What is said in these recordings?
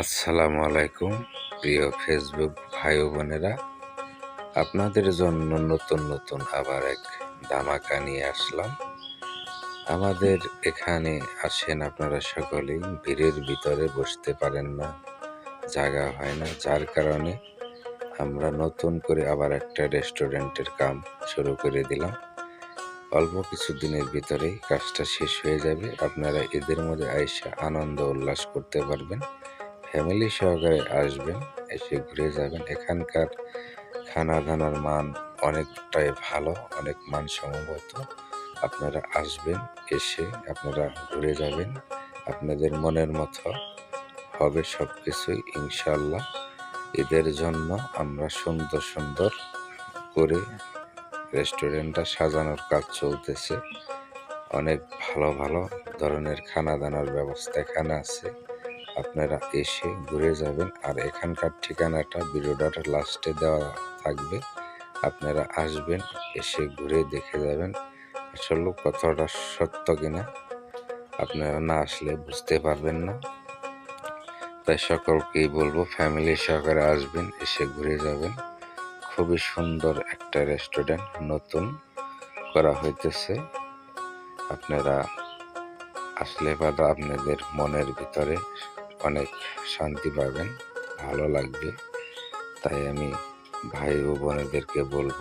আসসালামু আলাইকুম, প্রিয় ফেসবুক ভাই বোনেরা আপনাদের জন্য নতুন নতুন আবার এক ধামাকা নিয়ে আসলাম। আমাদের এখানে আসেন আপনারা সকলেই, ভিড়ের ভিতরে বসতে পারেন না, জায়গা হয় না। যার কারণে আমরা নতুন করে আবার একটা রেস্টুরেন্টের কাম শুরু করে দিলাম। অল্প কিছু দিনের ভিতরেই কাজটা শেষ হয়ে যাবে। আপনারা এদের মধ্যে আইসা আনন্দ উল্লাস করতে পারবেন। ফ্যামিলি সহকারে আসবেন, এসে ঘুরে যাবেন। এখানকার খানা দানার মান অনেকটাই ভালো, অনেক মানসম্মত। আপনারা আসবেন, এসে আপনারা ঘুরে যাবেন। আপনাদের মনের মতো হবে সব কিছুই ইনশাল্লাহ এদের জন্য আমরা সুন্দর সুন্দর করে রেস্টুরেন্টটা সাজানোর কাজ চলতেছে। অনেক ভালো ভালো ধরনের খানা দানার ব্যবস্থা এখানে আছে। আপনারা এসে ঘুরে যাবেন। আর এখানকার ঠিকানাটা ভিডিওটার লাস্টে দেওয়া থাকবে। আপনারা আসবেন, এসে ঘুরে দেখে যাবেন। আসলে কথাটা সত্য কিনা, আপনারা না আসলে বুঝতে পারবেন না। তাই সকলকেই বলব ফ্যামিলি সহকারে আসবেন, এসে ঘুরে যাবেন। খুবই সুন্দর একটা রেস্টুরেন্ট নতুন করা হইতেছে। আপনারা আসলে বাদা আপনাদের মনের ভিতরে অনেক শান্তি পাবেন, ভালো লাগবে। তাই আমি ভাই ও বোনেদেরকে বলব,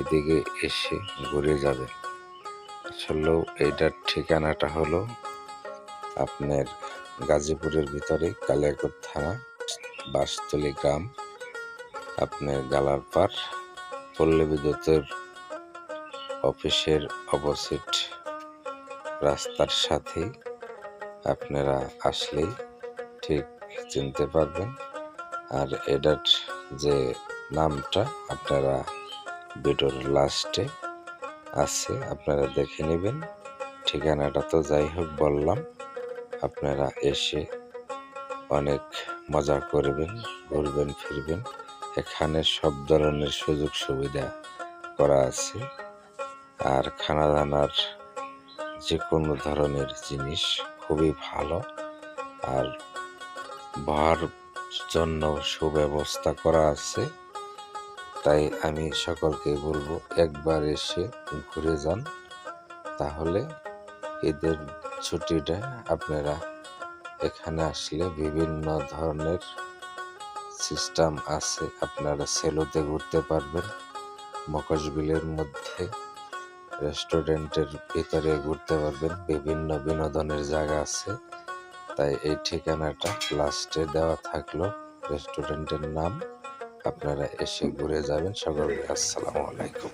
এদিকে এসে ঘুরে যাবেন। আসলেও এইটার ঠিকানাটা হলো আপনার গাজীপুরের ভিতরে কালিয়াকোট থানা, বাসতলি গ্রাম। আপনার গালারপাড়, পল্লী বিদ্যুতের অফিসের অপোজিট রাস্তার সাথেই আপনারা আসলেই ঠিক চিনতে পারবেন। আর এটার যে নামটা, আপনারা ভিডিওর লাস্টে আছে, আপনারা দেখে নেবেন। ঠিকানাটা তো যাই হোক বললাম, আপনারা এসে অনেক মজা করবেন, ঘুরবেন, ফিরবেন। এখানে সব ধরনের সুযোগ সুবিধা করা আছে। আর খানা দানার যে কোনো ধরনের জিনিস খুবই ভালো। আর বহার জন্য সুব্যবস্থা করা আছে। তাই আমি সকলকে বলব, একবার এসে ঘুরে যান। তাহলে ঈদের ছুটিটা আপনারা এখানে আসলে বিভিন্ন ধরনের সিস্টেম আছে। আপনারা সেলোতে ঘুরতে পারবেন মকশবিলের মধ্যে, রেস্টুরেন্টের ভিতরে ঘুরতে পারবেন। বিভিন্ন বিনোদনের জায়গা আছে। তাই এই ঠিকানাটা লাস্টে দেওয়া থাকল। রেস্টুরেন্টের নাম। আপনারা এসে ঘুরে যাবেন। সকলকে আসসালামু আলাইকুম।